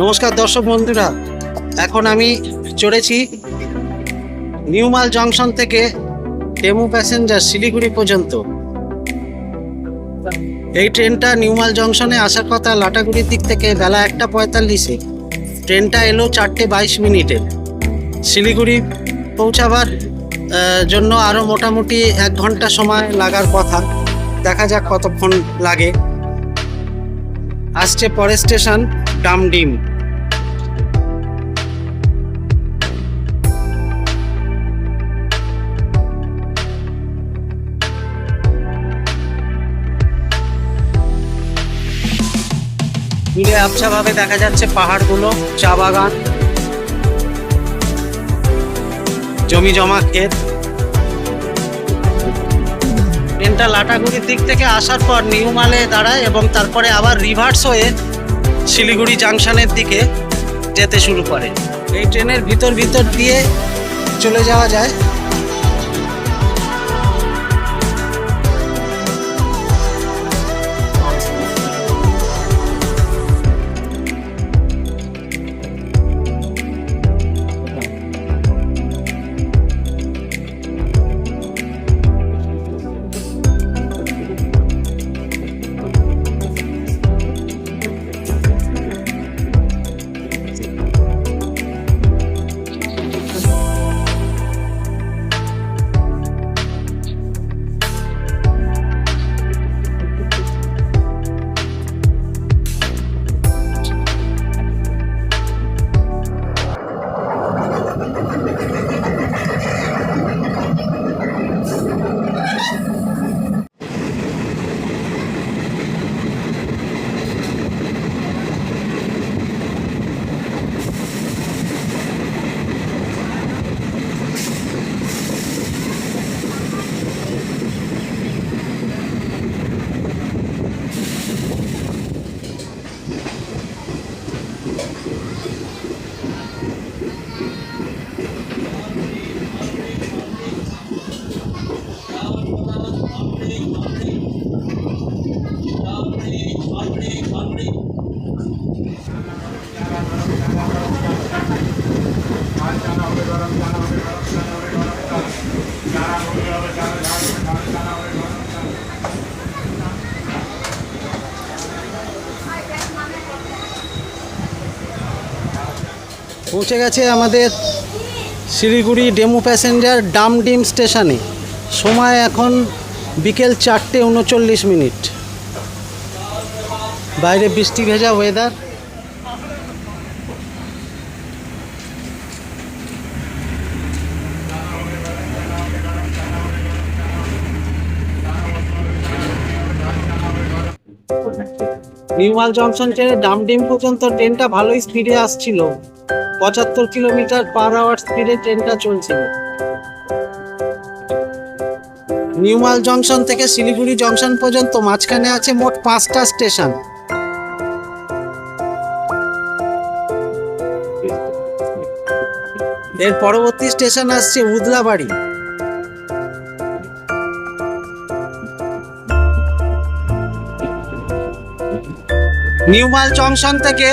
নমস্কার দর্শক বন্ধুরা, এখন আমি চড়েছি নিউমাল জংশন থেকে টেমু প্যাসেঞ্জার শিলিগুড়ি পর্যন্ত। এই ট্রেনটা নিউমাল জংশনে আসার কথা লাটাগুড়ির দিক থেকে বেলা একটা পঁয়তাল্লিশে। ট্রেনটা এলো চারটে বাইশ মিনিটে। শিলিগুড়ি পৌঁছাবার জন্য আরও মোটামুটি এক ঘণ্টা সময় লাগার কথা। দেখা যাক কতক্ষণ লাগে। আসছে পরের স্টেশন ডামডিম আবছাভাবে দেখা যাচ্ছে পাহাড়গুলো, চা বাগান। জমি জমা ক্ষেত। ট্রেনটা লাটাগুড়ির দিক থেকে আসার পর নিউমালে দাঁড়ায় এবং তারপরে আবার রিভার্স হয়ে শিলিগুড়ি জাংশনের দিকে যেতে শুরু করে। এই ট্রেনের ভিতর ভিতর দিয়ে চলে যাওয়া যায়। পৌঁছে গেছে আমাদের শিলিগুড়ি ডেমু প্যাসেঞ্জার ডামডিম স্টেশনে। সময় এখন বিকেল চারটে উনচল্লিশ মিনিট। বাইরে বৃষ্টি ভেজা ওয়েদার নিউমাল জংশন ছেড়ে ডামডিম পর্যন্ত ট্রেনটা ভালোই স্পিডে আসছিল। পঁচাত্তর কিলোমিটার পার আওয়ার স্পিডে ট্রেনটা চলছিল। নিউমাল জংশন থেকে শিলিগুড়ি জংশন পর্যন্ত মাঝখানে আছে মোট পাঁচটা স্টেশন। এর পরবর্তী স্টেশন আসছে উদলাবাড়ি। নিউমাল জংশন থেকে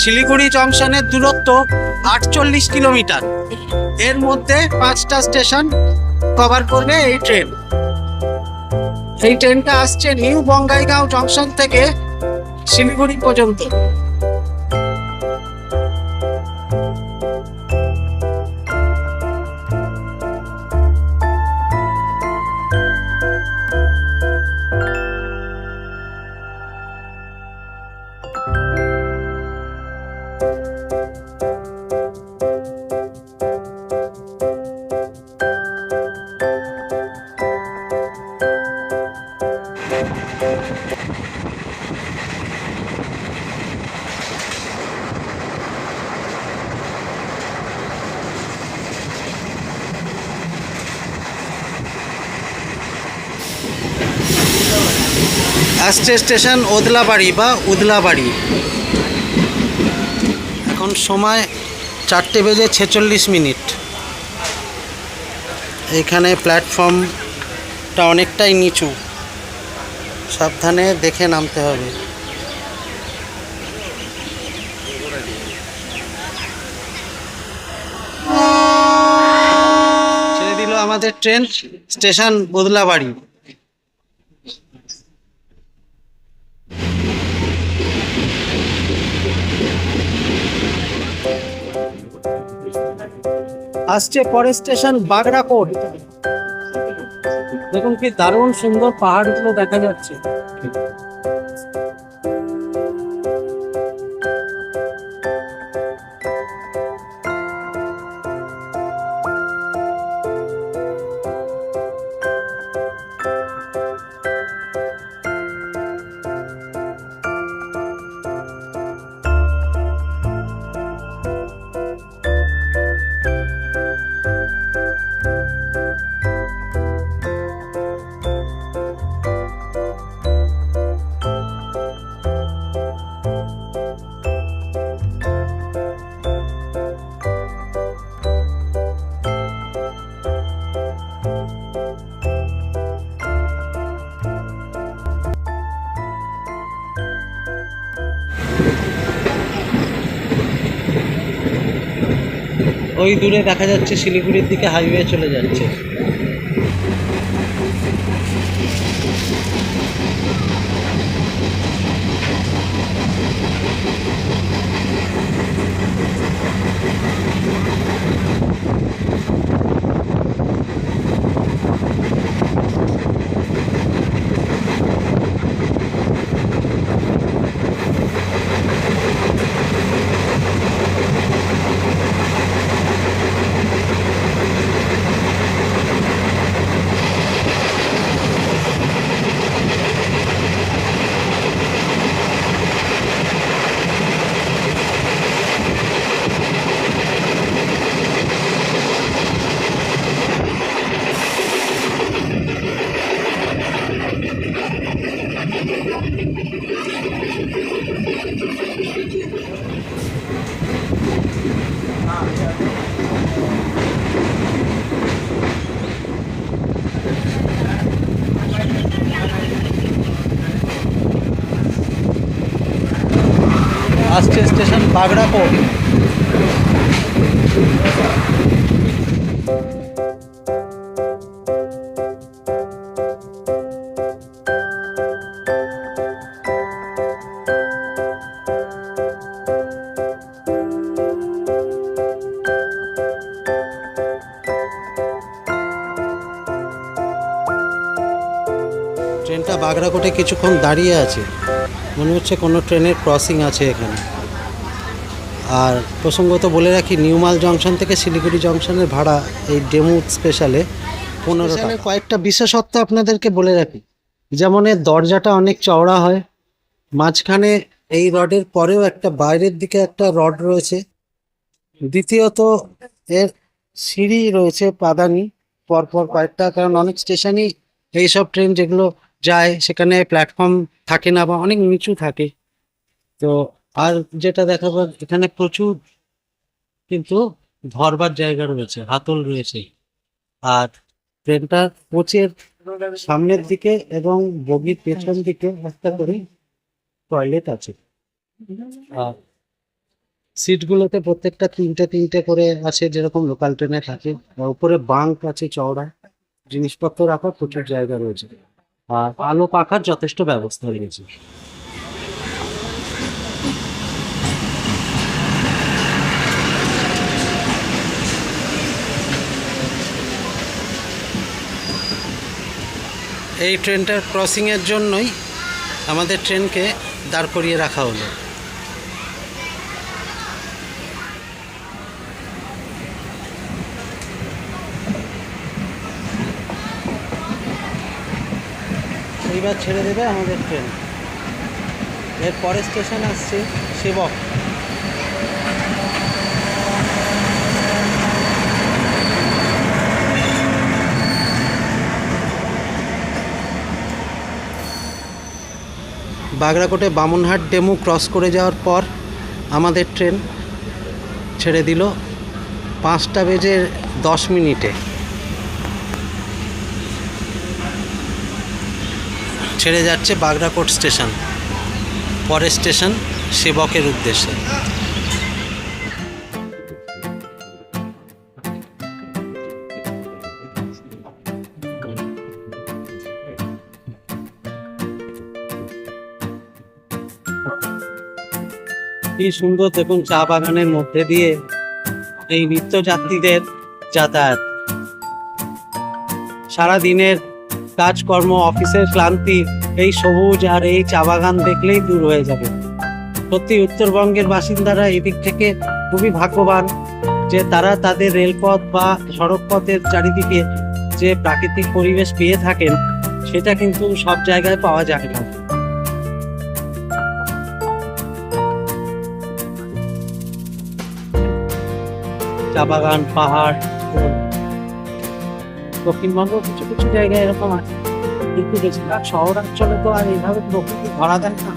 শিলিগুড়ি জংশনের দূরত্ব আটচল্লিশ কিলোমিটার। এর মধ্যে পাঁচটা স্টেশন কভার করবে এই ট্রেন। এই ট্রেনটা আসছে নিউ বঙ্গাইগাঁও জংশন থেকে শিলিগুড়ি পর্যন্ত। স্টেশন ওদলাবাড়ি বা উদলাবাড়ি। এখন সময় চারটে বেজে ছেচল্লিশ মিনিট। এখানে প্ল্যাটফর্মটা অনেকটাই নিচু। সাবধানে দেখে নামতে হবে। ছেড়ে দিল আমাদের ট্রেন স্টেশন বদলাবাড়ি আসছে পরের স্টেশন বাগড়াকোট দেখুন কি দারুণ সুন্দর পাহাড়গুলো দেখা যাচ্ছে। ওই দূরে দেখা যাচ্ছে শিলিগুড়ির দিকে হাইওয়ে চলে যাচ্ছে। আসছে স্টেশন বাগড়াকোট ট্রেনটা বাগড়াকোটে কিছুক্ষণ দাঁড়িয়ে আছে। মনে হচ্ছে কোনো ট্রেনের ক্রসিং আছে এখানে। আর প্রসঙ্গত বলে রাখি নিউমাল জংশন থেকে শিলিগুড়ি জংশনের ভাড়া এই ডেমু স্পেশালে পনেরো টাকা। কয়েকটা বিশেষত্ব আপনাদেরকে বলে রাখি। যেমন এর দরজাটা অনেক চওড়া হয় মাঝখানে এই রডের পরেও একটা বাইরের দিকে একটা রড রয়েছে। দ্বিতীয়ত এর সিঁড়ি রয়েছে পাদানি পরপর কয়েকটা কারণ অনেক স্টেশনই এইসব ট্রেন যেগুলো যায়, সেখানে প্ল্যাটফর্ম থাকে না বা অনেক নিচু থাকে। তো আর যেটা দেখাবো, এখানে প্রচুর কিন্তু ধরবার জায়গা রয়েছে, হাতল রয়েছে। আর ট্রেনটা কোচের সামনের দিকে এবং বগির পেছন দিকে একটা করে টয়লেট আছে। আর সিটগুলোতে প্রত্যেকটা তিনটে তিনটে করে আছে, যেরকম লোকাল ট্রেনে থাকে। উপরে বাঙ্ক আছে, চওড়া। জিনিসপত্র রাখার প্রচুর জায়গা রয়েছে। আর আলো পাখার যথেষ্ট ব্যবস্থা রয়েছে। এই ট্রেনটার ক্রসিংয়ের জন্যই আমাদের ট্রেনকে দাঁড় করিয়ে রাখা হলো। এইবার ছেড়ে দেবে আমাদের ট্রেন। এর পরের স্টেশন আসছে সেবক। বাগড়াকোটে বামনহাট ডেমু ক্রস করে যাওয়ার পর আমাদের ট্রেন ছেড়ে দিল পাঁচটা বেজে দশ মিনিটে। ছেড়ে যাচ্ছে বাগরাকোট স্টেশন, পরের স্টেশন সেবকের উদ্দেশ্যে। কি সুন্দর দেখুন, চা বাগানের মধ্যে দিয়ে এই নিত্যযাত্রীদের যাতায়াত। সারা দিনের কাজকর্ম, অফিসের ক্লান্তি, এই সবুজ আর এই চা বাগান দেখলেই দূর হয়ে যাবে। সত্যি উত্তরবঙ্গের বাসিন্দারা এদিক থেকে খুবই ভাগ্যবান যে তারা তাদের রেলপথ বা সড়ক পথের চারিদিকে যে প্রাকৃতিক পরিবেশ পেয়ে থাকেন, সেটা কিন্তু সব জায়গায় পাওয়া যায় না। চা বাগান, পাহাড় দক্ষিণবঙ্গ কিছু কিছু জায়গায় এরকম আছে। কিন্তু বেশিরভাগ শহরাঞ্চলে তো আর এইভাবে প্রকৃতি ধরা দেয় না।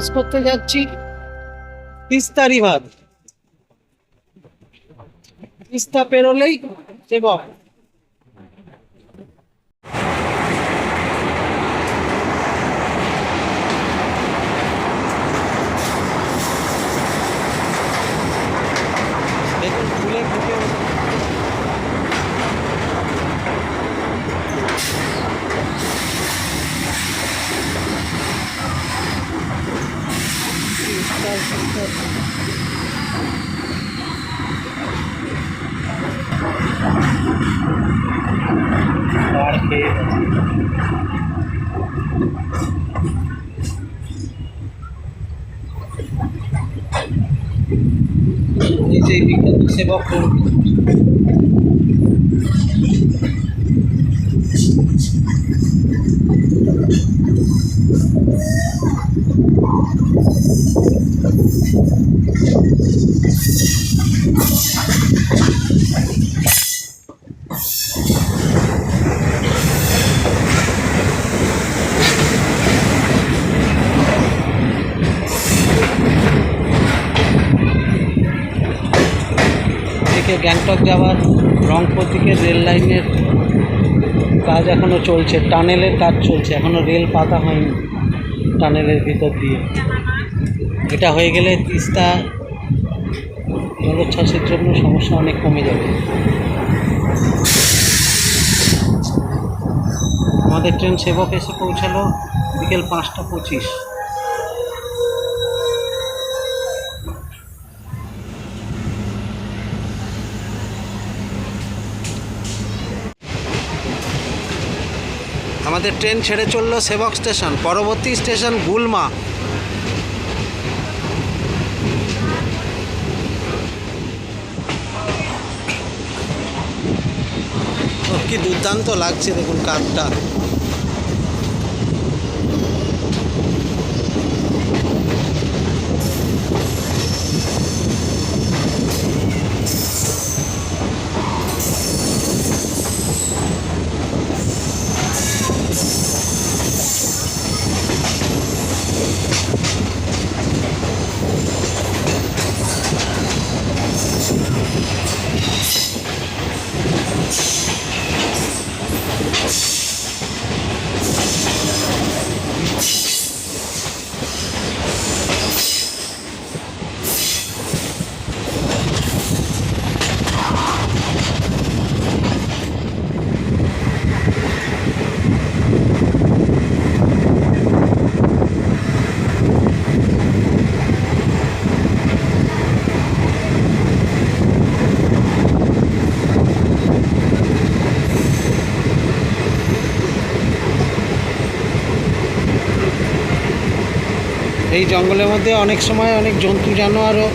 ক্রস করতে যাচ্ছি। তিস্তারি বাঁধ তিস্তা পেরোলেই সেবক তিস্তার তিস্তার পাড় খেয়ে এই যে এদিকে গ্যাংটক যাওয়ার রংপুর দিকে রেল লাইনের কাজ এখনও চলছে। টানেলের কাজ চলছে। এখনও রেল পাতা হয়নি টানেলের ভিতর দিয়ে। এটা হয়ে গেলে তিস্তা জলোচ্ছ্বাসের জন্য সমস্যা অনেক কমে যাবে। আমাদের ট্রেন সেবক এসে পৌঁছালো বিকেল পাঁচটা পঁচিশ। আমাদের ট্রেন ছেড়ে চলল সেবক স্টেশন, পরবর্তী স্টেশন গুলমা। কি দুর্দান্ত লাগছে দেখুন কাঠটা এই জঙ্গলের মধ্যে অনেক সময় অনেক জন্তু, জানোয়ারও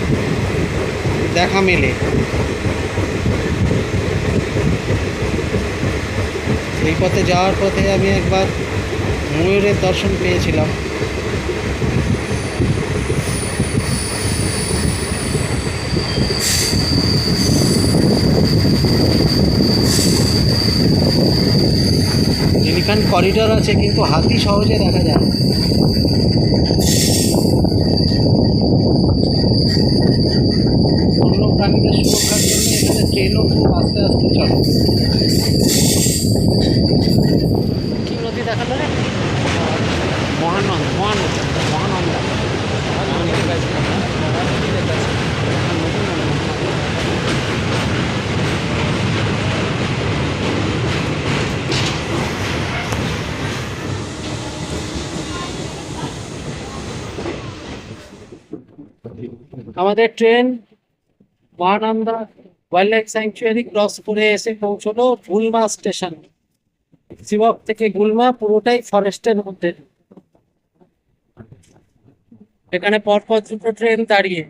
দেখা মেলে এই পথে যাওয়ার পথে আমি একবার ময়ূরের দর্শন পেয়েছিলাম এলিফ্যান্ট করিডোর আছে, কিন্তু হাতি সহজে দেখা যায় না। প্রাণীদের সুরক্ষার জন্য এখানে ট্রেনও খুব আস্তে আস্তে চলে কি নদী দেখাল রে মহানন্দ মহানন্দ মহানন্দা আমাদের train Mahananda wild life sanctuary cross করে এসে পৌঁছলো গুলমা স্টেশন শিবক থেকে গুলমা পুরোটাই ফরেস্টের মধ্যে। এখানে পরপর দুটো ট্রেন দাঁড়িয়ে।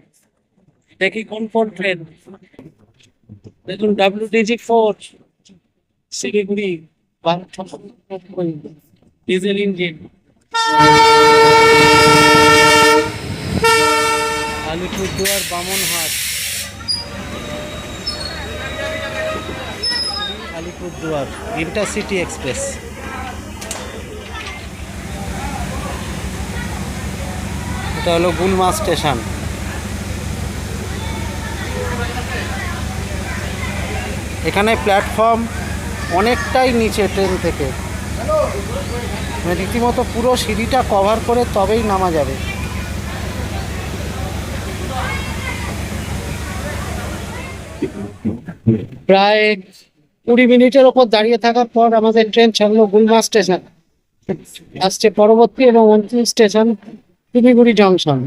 দেখি কোন কোন ট্রেন দেখুন WDG four Siliguri diesel engine Alipurduar Bamanhat. Alipurduar intercity express. এটা হলো গুলমা স্টেশন। এখানে প্ল্যাটফর্ম অনেকটাই নিচে ট্রেন থেকে। মানে রীতিমতো পুরো সিঁড়িটা কভার করে তবেই নামা যাবে। প্রায় কুড়ি মিনিটের ওপর দাঁড়িয়ে থাকার পর আমাদের ট্রেন ছাড়লো গুলমা স্টেশন। আসছে পরবর্তী এবং অন্তিম স্টেশন শিলিগুড়ি জংশন।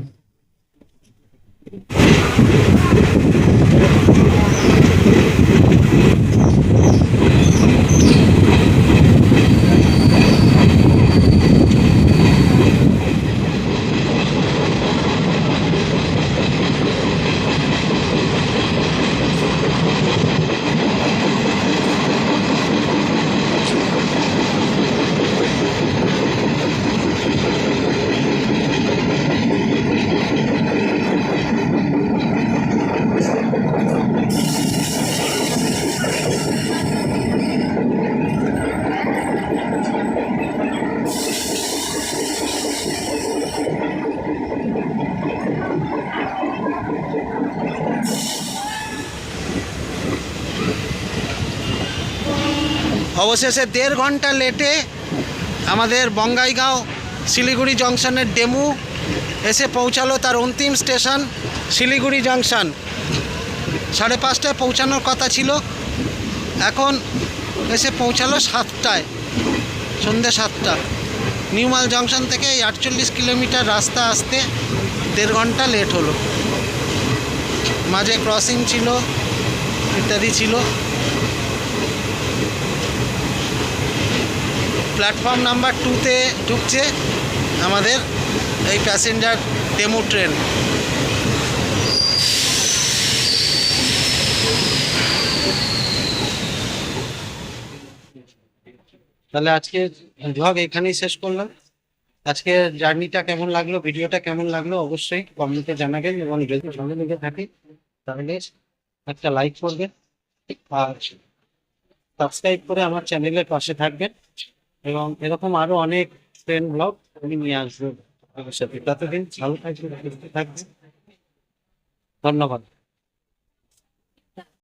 অবশেষে দেড় ঘণ্টা লেটে আমাদের বঙ্গাইগাঁও শিলিগুড়ি জংশনের ডেমু এসে পৌঁছালো তার অন্তিম স্টেশন শিলিগুড়ি জংশন। সাড়ে পাঁচটায় পৌঁছানোর কথা ছিল। এখন এসে পৌঁছালো সাতটায় সন্ধ্যে সাতটা। নিউমাল জংশন থেকে এই আটচল্লিশ কিলোমিটার রাস্তা আসতে দেড় ঘণ্টা লেট হলো। মাঝে ক্রসিং ছিল, ইত্যাদি ছিল। প্ল্যাটফর্ম নাম্বার টুতে ঢুকছে আমাদের এই প্যাসেঞ্জার ডেমো ট্রেন। তাহলে আজকে ব্লগ এখানেই শেষ করলাম। আজকে জার্নিটা কেমন লাগল, ভিডিওটা কেমন লাগল অবশ্যই কমেন্টে জানাবেন এবং যদি সঙ্গে লেগে থাকি তাহলে একটা লাইক করবেন আর সাবস্ক্রাইব করে আমার চ্যানেলের পাশে থাকবেন। এবং এরকম আরও অনেক ট্রেন ব্লগ আমি নিয়ে আসব ভবিষ্যতে ততদিন ভালো থাকবে সুস্থ ধন্যবাদ।